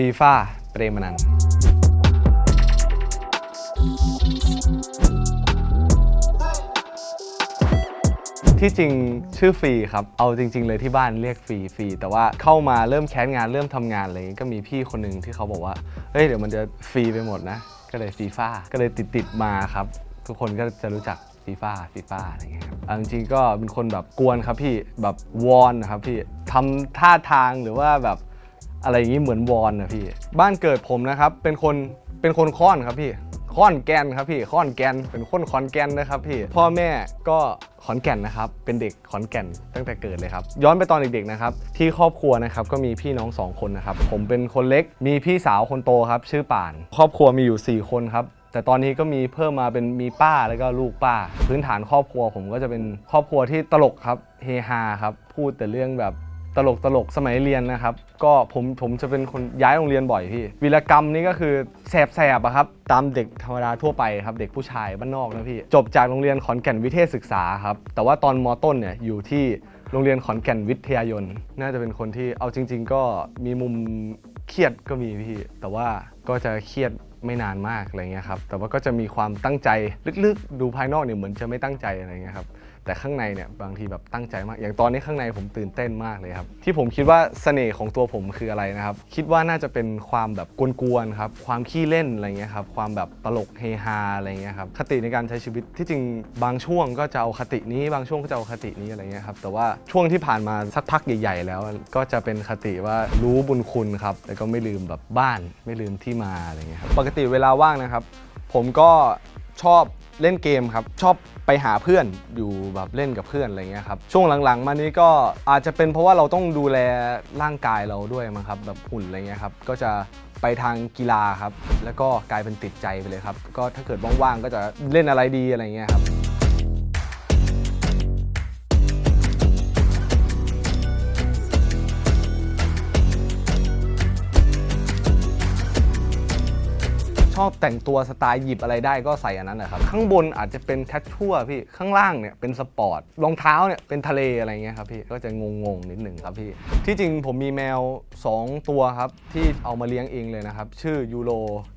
ฟีฟ่าเปรมนันที่จริงชื่อฟรีครับ เอาจริง ๆ เลยที่บ้านเรียกฟรีฟรีแต่ว่าเข้ามาเริ่มแคสงานเริ่มทำงานอะไรอย่างงี้ก็มีพี่คนหนึ่งที่เขาบอกว่าเฮ้ยเดี๋ยวมันจะฟรีไปหมดนะ ก็เลยฟีฟ่าก็เลยติดติดมาครับ ทุกคนก็จะรู้จักฟีฟ่าฟีฟ่าอะไรอย่างเงี้ยครับจริงๆก็เป็นคนแบบกวนครับพี่แบบวอนนะครับพี่ทำท่าทางหรือว่าแบบ อะไรอย่างนี้เหมือนวอนนะพี่ บ้านเกิดผมนะครับ เป็นคนเป็นคนค้อนครับพี่ค้อนแกนครับพี่ค้อนแกนเป็นคนขอนแกนนะครับพี่ พ่อแม่ก็ขอนแก่นนะครับ เป็นเด็กขอนแก่นตั้งแต่เกิดเลยครับ ย้อนไปตอนเด็กๆนะครับ ที่ครอบครัวนะครับก็มีพี่น้องสองคนนะครับ ผมเป็นคนเล็ก มีพี่สาวคนโตครับ ชื่อป่าน ครอบครัวมีอยู่ 4 คนครับ แต่ตอนนี้ก็มีเพิ่มมาเป็นมีป้าแล้วก็ลูกป้า พื้นฐานครอบครัวผมก็จะเป็นครอบครัวที่ตลกครับ เฮฮาครับ พูดแต่เรื่องแบบ ตลกตลกสมัยเรียนนะครับ ก็ผมผมจะเป็นคนย้ายโรงเรียนบ่อยพี่วีรกรรมนี่ก็คือแสบแสบอะครับตามเด็กธรรมดาทั่วไปครับเด็กผู้ชายบ้านนอกนะพี่จบจากโรงเรียนขอนแก่นวิเทศศึกษาครับแต่ว่าตอนมต้นเนี่ยอยู่ที่โรงเรียนขอนแก่นวิทยายน น่าจะเป็นคนที่เอาจริง ๆ ก็มีมุมเครียดก็มีพี่ แต่ว่าก็จะเครียดไม่นานมากอะไรเงี้ยครับแต่ว่าก็จะมีความตั้งใจลึกๆ ดูภายนอกเนี่ยเหมือนจะไม่ตั้งใจอะไรเงี้ยครับ แต่ข้างในเนี่ยบางทีแบบตั้งใจมาก อย่างตอนนี้ข้างในผมตื่นเต้นมากเลยครับ ที่ผมคิดว่าเสน่ห์ของตัวผมคืออะไรนะครับ คิดว่าน่าจะเป็นความแบบกวนๆครับ ความขี้เล่นอะไรเงี้ยครับ ความแบบตลกเฮฮาอะไรเงี้ยครับ คติในการใช้ชีวิตที่จริงบางช่วงก็จะเอาคตินี้ บางช่วงก็จะเอาคตินี้อะไรเงี้ยครับ แต่ว่าช่วงที่ผ่านมาสักพักใหญ่ๆ แล้ว ก็จะเป็นคติว่ารู้บุญคุณครับแล้วก็ไม่ลืมแบบบ้าน ไม่ลืมที่มาอะไรเงี้ยครับ ปกติเวลาว่างนะครับ ผมก็ ชอบเล่นเกมครับ ชอบไปหาเพื่อนอยู่แบบเล่นกับเพื่อนอะไรเงี้ยครับช่วงหลังๆ มานี้ก็อาจจะเป็นเพราะว่าเราต้องดูแลร่างกายเราด้วยมั้งครับแบบหุ่นอะไรเงี้ยครับก็จะไปทางกีฬาครับ แล้วก็กลายเป็นติดใจไปเลยครับ ก็ถ้าเกิดว่างๆก็จะเล่นอะไรดีอะไรเงี้ยครับ ชอบแต่งตัวสไตล์หยิบอะไรได้ก็ใส่อันนั้นแหละครับ ข้างบนอาจจะเป็นแคชชัวพี่ ข้างล่างเนี่ยเป็นสปอร์ต รองเท้าเนี่ยเป็นทะเลอะไรเงี้ยครับพี่ ก็จะงงๆนิดหนึ่งครับพี่ ที่จริงผมมีแมว 2 ตัวครับ ที่เอามาเลี้ยงเองเลยนะครับ ชื่อยูโร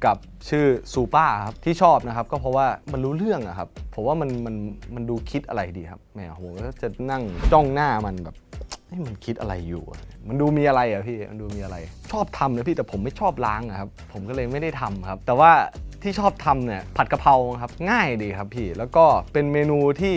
กับชื่อซูป้าครับ ที่ชอบนะครับ ก็เพราะว่ามันรู้เรื่องอะครับผมว่ามันมันมันดูคิดอะไรดีครับแมวผมก็จะนั่งจ้องหน้ามันแบบ เฮ้ยมันคิดอะไรอยู่ มันดูมีอะไรอะพี่ มันดูมีอะไร ชอบทำนะพี่แต่ผมไม่ชอบล้างอะครับ ผมก็เลยไม่ได้ทำครับ แต่ว่าที่ชอบทำเนี่ยผัดกะเพราครับ ง่ายดีครับพี่ แล้วก็เป็นเมนูที่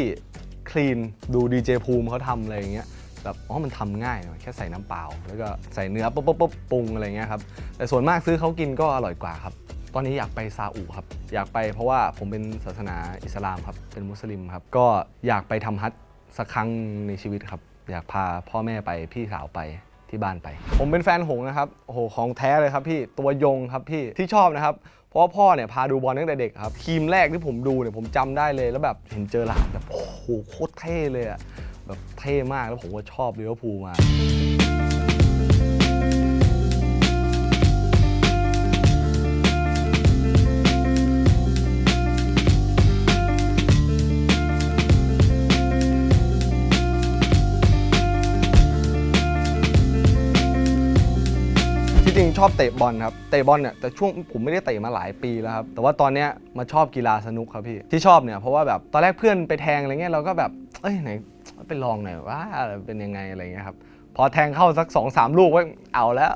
คลีนดูดีเจภูมิเขาทำอะไรอย่างเงี้ยแบบอ๋อมันทำง่ายแค่ใส่น้ำเปล่า แล้วก็ใส่เนื้อปุ๊บปุ๊บปุ๊บปรุงอะไรเงี้ยครับแต่ส่วนมากซื้อเขากินก็อร่อยกว่าครับ ตอนนี้อยากไปซาอุครับ อยากไปเพราะว่าผมเป็นศาสนาอิสลามครับเป็นมุสลิมครับ ก็อยากไปทำฮัจสักครั้งในชีวิตครับ อยากพาพ่อแม่ไปพี่สาวไปที่บ้านไป ผมเป็นแฟนหงนะครับโอ้โหของแท้เลยครับพี่ตัวยงครับพี่ที่ชอบนะครับ เพราะว่าพ่อเนี่ยพาดูบอลตั้งแต่เด็กครับทีมแรกที่ผมดูเนี่ยผมจำได้เลยแล้วแบบเห็นเจอหลานแบบโอ้โหโคตรเท่เลยอะแบบเท่มากแล้วผมก็ชอบลิเวอร์พูลมา ที่จริงชอบเตะบอลครับ เตะบอลเนี่ยแต่ช่วงผมไม่ได้เตะมาหลายปีแล้วครับ แต่ว่าตอนเนี้ยมาชอบกีฬาสนุกครับพี่ ที่ชอบเนี่ยเพราะว่าแบบตอนแรกเพื่อนไปแทงอะไรเงี้ยเราก็แบบ เอ้ยไหนไปลองหน่อยว่าเป็นยังไงอะไรเงี้ยครับ พอแทงเข้าสัก2อสามลูกก็เอาแล้ว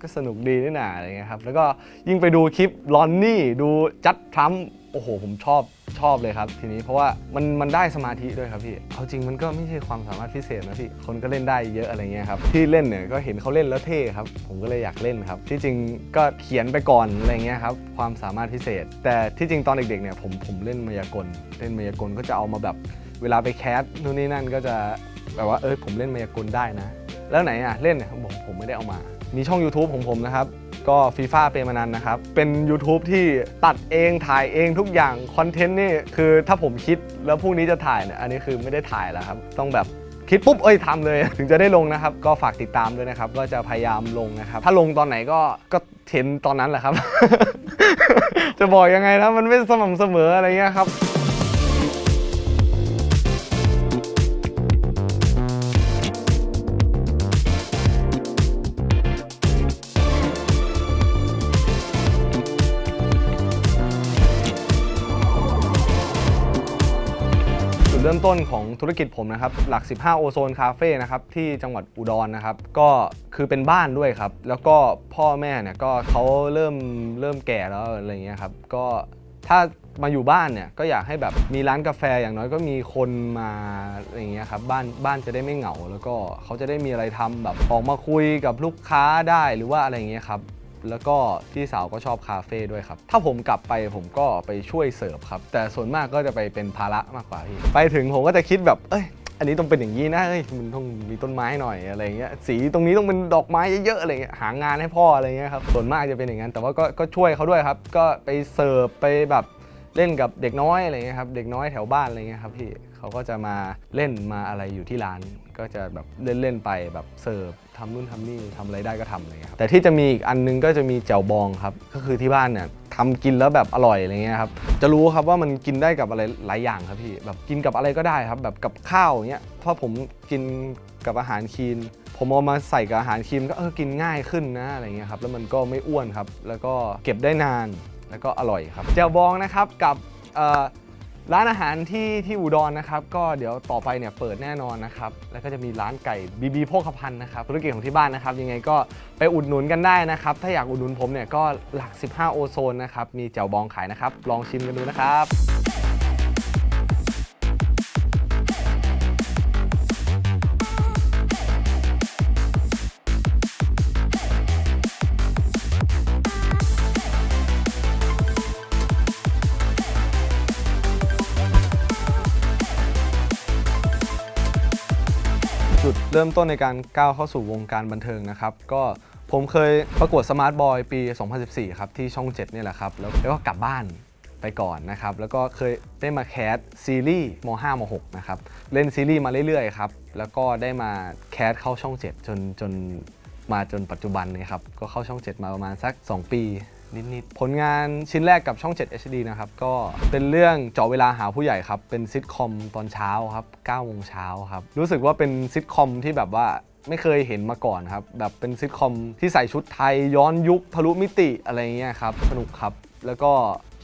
ก็สนุกดีนี่นาอะไรเงี้ยครับ แล้วก็ยิ่งไปดูคลิปลอนนี่ดูจัดทรัมป์ โอ้โห ผมชอบชอบเลยครับ ทีนี้เพราะว่ามันมันได้สมาธิด้วยครับพี่ เอาจริงมันก็ไม่ใช่ความสามารถพิเศษนะพี่ คนก็เล่นได้เยอะอะไรเงี้ยครับ ที่เล่นเนี่ยก็เห็นเขาเล่นแล้วเท่ครับ ผมก็เลยอยากเล่นครับ ที่จริงก็เขียนไปก่อนอะไรเงี้ยครับ ความสามารถพิเศษ แต่ที่จริงตอนเด็กๆเนี่ยผมผมเล่นมายากล เล่นมายากลก็จะเอามาแบบเวลาไปแคสนู่นนี่นั่นก็จะแบบว่าเออผมเล่นมายากลได้นะ แล้วไหนอะเล่นเนี่ยผมผมไม่ได้เอามา มีช่อง YouTube ของผมนะครับ ก็ฟีฟ่าเปรมานันนะครับ เป็น YouTube ที่ตัดเองถ่ายเองทุกอย่าง คอนเทนต์นี่คือถ้าผมคิดแล้วพรุ่งนี้จะถ่ายเนี่ยอันนี้คือไม่ได้ถ่ายแล้วครับ ต้องแบบคิดปุ๊บ เอ้ยทำเลย ถึงจะได้ลงนะครับ ก็ฝากติดตามด้วยนะครับ ก็จะพยายามลงนะครับ ถ้าลงตอนไหนก็ก็เห็นตอนนั้นแหละครับ จะบอกยังไงนะมันไม่สม่ำเสมออะไรเงี้ยครับ ดเริ่มต้นของธุรกิจผมนะครับหลัก 15 โอโซนคาเฟ่นะครับที่จังหวัดอุดรนะครับก็คือเป็นบ้านด้วยครับ แล้วก็พ่อแม่เนี่ยก็เขาเริ่มเริ่มแก่แล้วอะไรเงี้ยครับก็ถ้ามาอยู่บ้านเนี่ยก็อยากให้แบบมีร้านกาแฟอย่างน้อยก็มีคนมาอะไรเงี้ยครับบ้านบ้านจะได้ไม่เหงา แล้วก็เขาจะได้มีอะไรทำแบบออกมาคุยกับลูกค้าได้หรือว่าอะไรเงี้ยครับ แล้วก็พี่สาวก็ชอบคาเฟ่ด้วยครับ ถ้าผมกลับไปผมก็ไปช่วยเสิร์ฟครับ แต่ส่วนมากก็จะไปเป็นภาระมากกว่าพี่ไปถึงผมก็จะคิดแบบเอ้ยอันนี้ต้องเป็นอย่างนี้นะเอ้ยมันต้องมีต้นไม้หน่อยอะไรเงี้ยสีตรงนี้ต้องเป็นดอกไม้เยอะๆอะไรเงี้ยหางานให้พ่ออะไรเงี้ยครับส่วนมากจะเป็นอย่างนั้นแต่ว่าก็ก็ช่วยเขาด้วยครับ ก็ไปเสิร์ฟไปแบบเล่นกับเด็กน้อยอะไรเงี้ยครับเด็กน้อยแถวบ้านอะไรเงี้ยครับพี่เขาก็จะมาเล่นมาอะไรอยู่ที่ร้าน ก็จะแบบเล่นๆไปแบบเสิร์ฟทำนู่นทำนี่ทำอะไรได้ก็ทำอะไรเงี้ยครับแต่ที่จะมีอีกอันนึงก็จะมีแจ่วบองครับ ก็คือที่บ้านเนี่ยทำกินแล้วแบบอร่อยอะไรเงี้ยครับจะรู้ครับว่ามันกินได้กับอะไรหลายอย่างครับพี่แบบกินกับอะไรก็ได้ครับ แบบกับข้าวอย่างเงี้ยเพราะผมกินกับอาหารคีนผมเอามาใส่กับอาหารคีนก็เออกินง่ายขึ้นนะอะไรเงี้ยครับแล้วมันก็ไม่อ้วนครับ แล้วก็เก็บได้นานแล้วก็อร่อยครับแจ่วบองนะครับกับเอ่อ ร้านอาหารที่ที่อุดรนนะครับก็เดี๋ยวต่อไปเนี่ยเปิดแน่นอนนะครับแล้วก็จะมีร้านไก่บีบีโภคภัณฑ์นะครับธุรกิจของที่บ้านนะครับยังไงก็ไปอุดหนุนกันได้นะครับถ้าอยากอุดหนุนผมเนี่ยก็หลัก 15 โอโซนนะครับมีแจ่วบองขายนะครับลองชิมกันดูนะครับ เริ่มต้นในการก้าวเข้าสู่วงการบันเทิงนะครับ ก็ผมเคยประกวดสมาร์ทบอยปี 2014 ครับ ที่ช่อง7นี่แหละครับ แล้วก็กลับบ้านไปก่อนนะครับ แล้วก็เคยได้มาแคสซีรีส์ม5ม6นะครับ เล่นซีรีส์มาเรื่อยๆครับ แล้วก็ได้มาแคสเข้าช่อง 7 จนจนมาจนปัจจุบันเนะครับ ก็เข้าช่อง 7 มาประมาณสัก 2 ปี นิดๆ ผลงานชิ้นแรกกับช่อง 7 HD นะครับ ก็เป็นเรื่องเจาะเวลาหาผู้ใหญ่ครับ เป็นซิทคอมตอนเช้าครับ9โมงเช้าครับ รู้สึกว่าเป็นซิทคอมที่แบบว่าไม่เคยเห็นมาก่อนครับ แบบเป็นซิทคอมที่ใส่ชุดไทยย้อนยุคทะลุมิติอะไรเงี้ยครับ สนุกครับ แล้วก็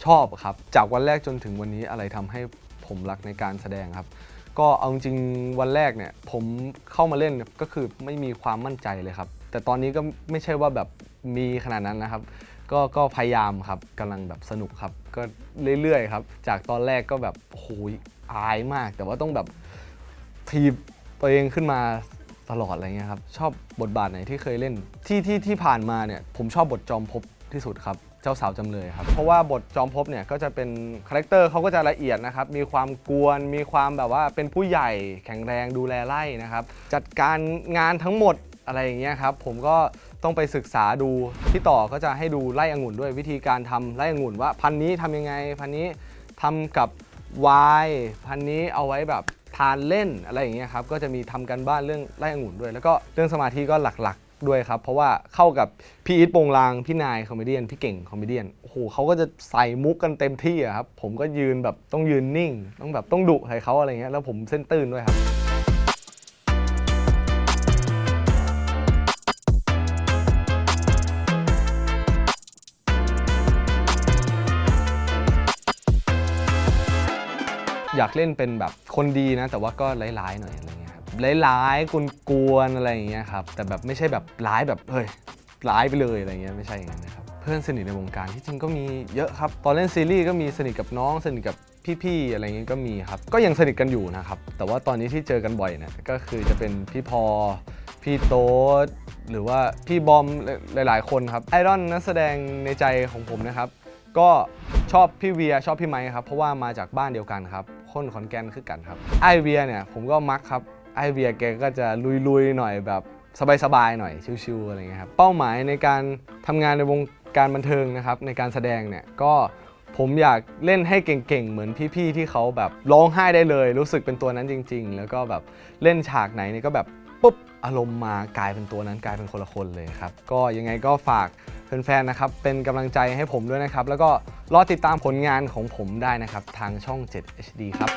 ชอบครับ จากวันแรกจนถึงวันนี้อะไรทำให้ผมรักในการแสดงครับก็เอาจริงวันแรกเนี่ยผมเข้ามาเล่นก็คือไม่มีความมั่นใจเลยครับ แต่ตอนนี้ก็ไม่ใช่ว่าแบบมีขนาดนั้นนะครับ ก็ก็พยายามครับกำลังแบบสนุกครับ ก็เรื่อยๆครับ จากตอนแรกก็แบบโอ้โหอายมาก แต่ว่าต้องแบบทีบตัวเองขึ้นมาตลอดอะไรเงี้ยครับ ชอบบทบาทไหนที่เคยเล่นที่ที่ที่ผ่านมาเนี่ยผมชอบบทจอมภพที่สุดครับ เจ้าสาวจำเลยครับ เพราะว่าบทจอมภพเนี่ยก็จะเป็นคาแรคเตอร์เขาก็จะละเอียดนะครับ มีความกวน มีความแบบว่าเป็นผู้ใหญ่แข็งแรงดูแลไร่นะครับ จัดการงานทั้งหมดอะไรอย่างเงี้ยครับ ผมก็ ต้องไปศึกษาดูพี่ต่อก็จะให้ดูไร่องุ่นด้วยวิธีการทำไร่องุ่นว่า พันนี้ทำยังไง พันนี้ทำกับวน์พันนี้เอาไว้แบบทานเล่นอะไรอย่างเงี้ยครับก็จะมีทำกันบ้านเรื่องไร่องุ่นด้วย แล้วก็เรื่องสมาธิก็หลักๆด้วยครับ เพราะว่าเข้ากับพี่อีทโปงลางพี่นายคอมเมดี้พี่เก่งคอมเมดี้โอ้โหเขาก็จะใส่มุกกันเต็มที่อะครับผมก็ยืนแบบต้องยืนนิ่ง ต้องแบบต้องดุใส่เขาอะไรเงี้ยแล้วผมเส้นตื้นด้วยครับ อยากเล่นเป็นแบบคนดีนะ แต่ว่าก็ร้ายๆหน่อยอะไรเงี้ยครับร้ายๆกวนๆอะไรอย่างเงี้ยครับแต่แบบไม่ใช่แบบร้ายแบบเฮ้ยร้ายไปเลยอะไรเงี้ยไม่ใช่อย่างนั้นนะครับเพื่อนสนิทในวงการที่จริงก็มีเยอะครับตอนเล่นซีรีส์ก็มีสนิทกับน้องสนิทกับพี่ๆอะไรเงี้ยก็มีครับก็ยังสนิทกันอยู่นะครับแต่ว่าตอนนี้ที่เจอกันบ่อยเนี่ยก็คือจะเป็นพี่พอพี่โต๊ดหรือว่าพี่บอมหลาย ๆ คนครับไอรอนนักแสดงในใจของผมนะครับ ก็ชอบพี่เวียชอบพี่ไมค์ครับ เพราะว่ามาจากบ้านเดียวกันครับ คนขอนแก่นคือกันครับไอเวียเนี่ยผมก็มักครับไอเวียแกก็จะลุยๆหน่อยแบบสบายๆหน่อยชิวๆอะไรเงี้ยครับเป้าหมายในการทำงานในวงการบันเทิงนะครับในการแสดงเนี่ยก็ผมอยากเล่นให้เก่งๆ เหมือนพี่ๆ ที่เขาแบบร้องไห้ได้เลย รู้สึกเป็นตัวนั้นจริง ๆ แล้วก็แบบเล่นฉากไหนเนี่ยก็แบบ ปุ๊บอารมณ์มากลายเป็นตัวนั้นกลายเป็นคนละคนเลยครับ ก็ยังไงก็ฝากแฟนๆนะครับเป็นกำลังใจให้ผมด้วยนะครับ แล้วก็รอติดตามผลงานของผมได้นะครับ ทางช่อง 7 HD ครับ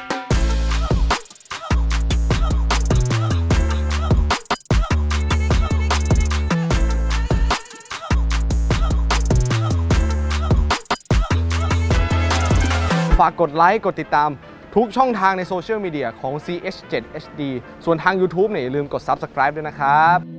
ฝากกดไลค์ กดติดตาม ทุกช่องทางในโซเชียลมีเดียของ CH7HD ส่วนทาง YouTube เนี่ยอย่าลืมกด Subscribe ด้วยนะครับ